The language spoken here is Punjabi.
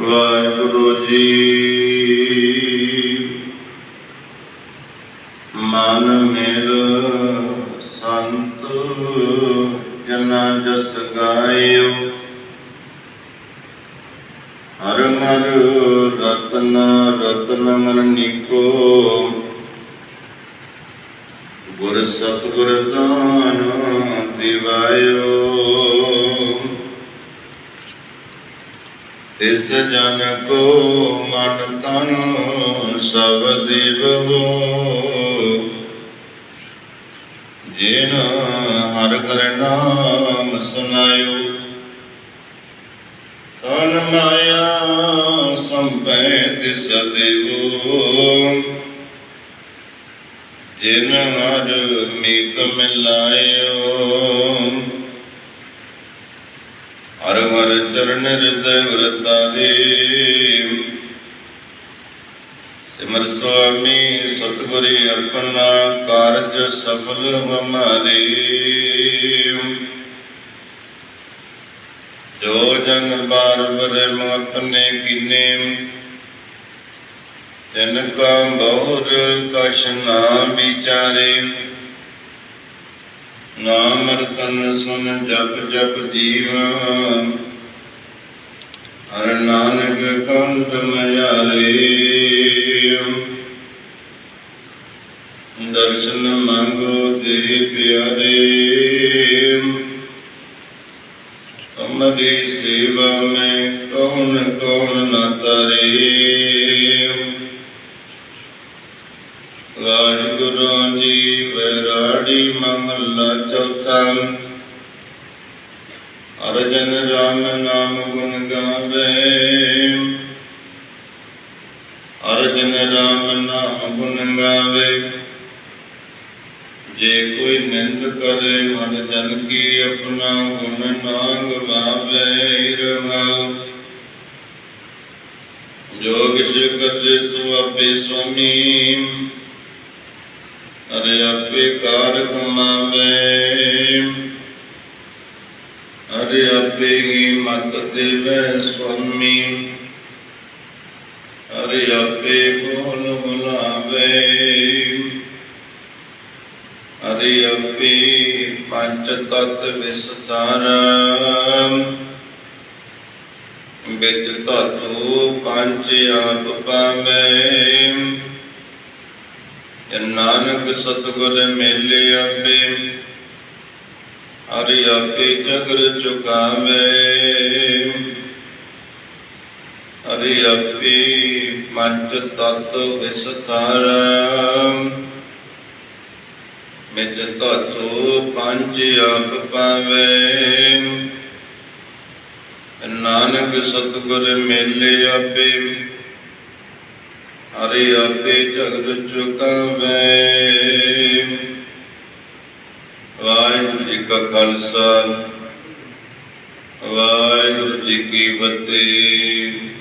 ਵਾਹਿਗੁਰੂ ਜੀ। ਮਨ ਮੇਰ ਸੰਤ ਜਨਾ ਜਸ ਗਾਇਓ। ਹਰ ਮਰ ਰਤਨ ਰਤਨ ਮਨ ਨਿਕੋ। ਗੁਰ ਸਤਿਗੁਰ ਦਾਨ ਦਿਵਾਇਓ। ਤਿਸ ਜਨ ਕੋ ਮਨ ਤਨ ਸਭ ਦਿਵੋ ਜਿਨ ਹਰ ਹਰ ਨਾਮ ਸੁਨਾਇਓ। ਤਨ ਮਾਇਆ ਸੰਪੈ ਤਿਸ ਦੇਵੋ। ਜਿਨ ਹਰ ਮੀਤ ਮਿਲਾਇਓ। ਹਰ ਹਰ ਚਰਨ ਹਿਰਦੈ ਵਰਤਾ ਦੇ। ਸਿਮਰ ਸੁਆਮੀ ਸਤਿਗੁਰੇ ਆਪਣਾ ਕਾਰਜ ਸਫਲ ਹਮਾਰੇ। ਜੋ ਜਨ ਬਾਰ ਬਰਮ ਆਪਣੇ ਕੀਨੇ, ਤਿਨ ਕਾ ਬਹੁਰ ਕਛ ਨਾ ਵਿਚਾਰੇ। ਨਾਮ ਰਤਨ ਸੁਨ ਜਪ ਜਪ ਜੀਵਾ ਹਰ ਨਾਨਕ ਕੰਤ ਮਯਾਰੇ ਦਰਸ਼ਨ ਮੰਗੋ ਤੇ ਪਿਆਰੇ ਅਮਰੀ ਸੇਵਾ ਮੈਂ ਕੌਣ ਕੌਣ ਨਾ ਤਰੇ ਵਾਹਿਗੁਰੂ ਜੀ ਵੈਰਾੜੀ ਮਹੱਲਾ ਚੌਥਾ ਅਰਜਨ ਰਾਮ ਨਾਮ ਗੁਣ ਗਾਵੇ। ਅਰਜਨ ਰਾਮ ਨਾਮ ਗੁਣ ਗਾਵੇ। ਜੇ ਕੋਈ ਨਿੰਦ ਕਰੇ, ਮਨ ਜਨ ਕੀ ਆਪਣਾ ਗੁਣ ਨਾ ਗਵਾਵੇ ਰਹਾਉ ਜੋ ਕਿਛ ਕਰੇ ਸੋ ਆਪੇ ਸੁਆਮੀ। ਅਰੇ ਆਪੇ ਕਾਰ ਕਮਾਵੇ ਅਰੇ ਆਪੇ ਹੀ ਮਤ ਦੇਵੇ ਸੁਆਮੀ। ਅਰੇ ਆਪੇ ਬੋਲ ਬੁਲਾਵੇ। ਅਰੇ ਆਪੇ ਪੰਚ ਤਤ ਵਿਸਤਾਰਾ। ਵਿੱਚ ਧਾਤੂ ਪੰਜ ਆਪ ਪਾਵੇਂ ਨਾਨਕ ਸਤਿਗੁਰ ਮੇਲੇ ਆਪੇ, ਹਰਿ ਆਪੇ ਜਗਰ ਚੁਕਾਵੇ। ਹਰਿ ਆਪੇ ਪੰਚ ਤਤ ਵਿਸਥਾਰਾ ਮਿਤ ਧਾਤੂ ਪੰਜ ਆਪ ਪਾਵੇ। ਨਾਨਕ ਸਤਿਗੁਰ ਮੇਲੇ ਆਪੇ ਹਰਿ ਆਪੇ ਜਗਤ ਚੁਕਾਵੇ। ਵਾਹਿਗੁਰੂ ਜੀ ਕਾ ਖਾਲਸਾ ਵਾਹਿਗੁਰੂ ਜੀ ਕੀ ਫਤਿਹ।